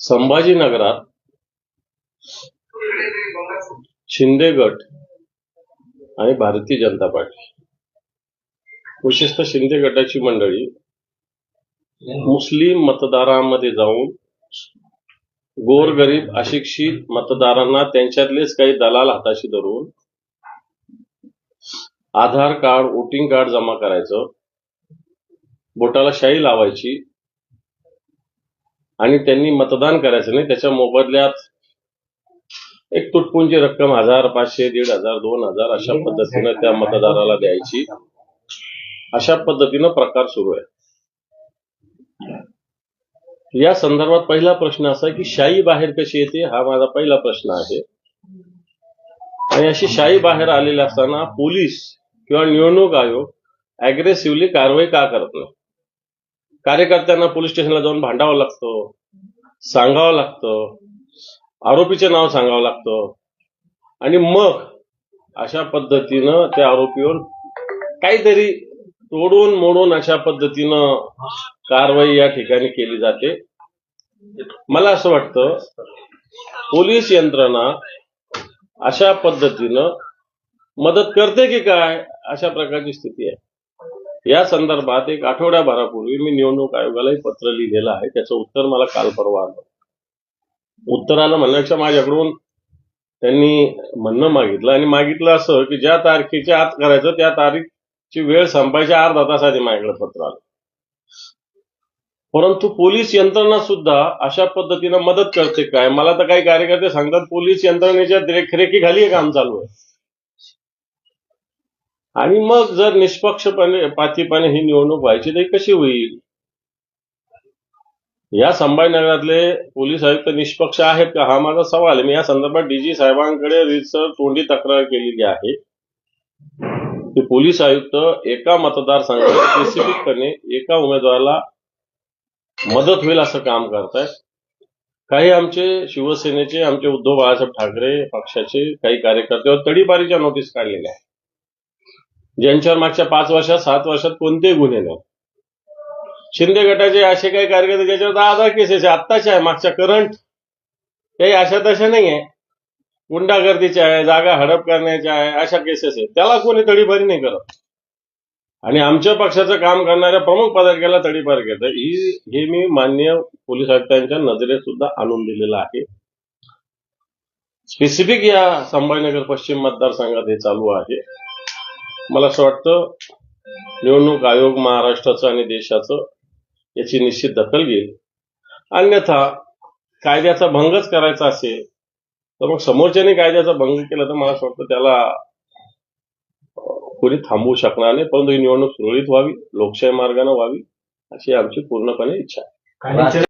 संभाजीनगरात शिंदे गट आणि भारतीय जनता पार्टी. विशेषतः शिंदे गटाची मंडळी मुस्लिम मतदारांमध्ये जाऊन गोरगरीब अशिक्षित मतदारांना त्यांच्यातलेच काही दलाल हाताशी धरून आधार कार्ड वोटिंग कार्ड जमा करायचं बोटाला शाई लावायची आणि त्यांनी मतदान करायचं नाही. त्याच्या मोबदल्यात एक तुटपुंजी रक्कम हजार पाचशे दीड हजार दोन हजार अशा पद्धतीनं त्या मतदाराला द्यायची. अशा पद्धतीनं प्रकार सुरू आहे या संदर्भात पहिला प्रश्न असा की शाई बाहेर कशी येते? हा माझा पहिला प्रश्न आहे. आणि अशी शाई बाहेर आलेली असताना पोलीस किंवा निवडणूक आयोग अग्रेसिव्हली कारवाई का करत नाही? कार्यकर्त्यांना पोलीस स्टेशनला जाऊन भांडावं लागतं सांगावं लागतं आरोपीचे नाव सांगावं लागतं. आणि मग अशा पद्धतीनं त्या आरोपीवर काहीतरी तोडून मोडून अशा पद्धतीनं कारवाई या ठिकाणी केली जाते. मला असं वाटतं पोलीस यंत्रणा अशा पद्धतीनं मदत करते की काय अशा प्रकारची स्थिती आहे. या संदर्भात एक आठवड्याभरापूर्वी मी निवडणूक आयोगालाही पत्र लिहिलेलं आहे. त्याचं उत्तर मला काल परवा आलं. उत्तराला म्हणण्याच्या माझ्याकडून त्यांनी म्हणणं मागितलं आणि मागितलं असं की ज्या तारखेच्या आत करायचं त्या तारीखची वेळ संपायच्या अर्धा तास आधी माझ्याकडे पत्र आलं. परंतु पोलीस यंत्रणा सुद्धा अशा पद्धतीनं मदत करते काय? मला तर काही कार्यकर्ते सांगतात पोलीस यंत्रणेच्या देखरेखीखाली हे काम चालू आहे. आणि मग जर निष्पक्षपणे पातीपणे ही निवडणूक व्हायची तर कशी होईल? या संभाजीनगरातले पोलीस आयुक्त निष्पक्ष आहेत का? हा माझा सवाल आहे. मी या संदर्भात डीजी साहेबांकडे रितसर तोंडी तक्रार केलेली आहे. की पोलीस आयुक्त एका मतदारसंघात स्पेसिफिकपणे एका उमेदवाराला मदत होईल असं काम करतायत. काही आमचे शिवसेनेचे आमचे उद्धव बाळासाहेब ठाकरे पक्षाचे काही कार्यकर्त्यावर तडीपारीच्या नोटीस काढलेल्या आहेत. ज्यांच्यावर मागच्या पाच वर्षात सात वर्षात कोणतेही गुन्हे नाही. शिंदे गटाचे असे काही कार्यकर्ते ज्याच्यावर आधार केसेस आहे आत्ताचे आहे मागच्या करंट. काही अशा तशा नाही आहे. गुंडागर्दीच्या आहे जागा हडप करण्याच्या आहे अशा केसेस आहे त्याला कोणी तडीफारी नाही करत. आणि आमच्या पक्षाचं काम करणाऱ्या प्रमुख पदाधिकाऱ्याला तडीपार घेतं ही हे मी मान्य पोलीस आयुक्तांच्या नजरेत सुद्धा आणून दिलेलं आहे. स्पेसिफिक या संभाजीनगर पश्चिम मतदारसंघात हे चालू आहे. मला असं वाटतं निवडणूक आयोग महाराष्ट्राचं आणि देशाचं याची निश्चित दखल घेईल. अन्यथा कायद्याचा भंगच करायचा असेल तर मग समोरच्याने कायद्याचा भंग केला तर मला असं वाटतं त्याला कोणी थांबवू शकणार नाही. परंतु ही निवडणूक सुरळीत व्हावी लोकशाही मार्गाने व्हावी अशी आमची पूर्णपणे इच्छा आहे.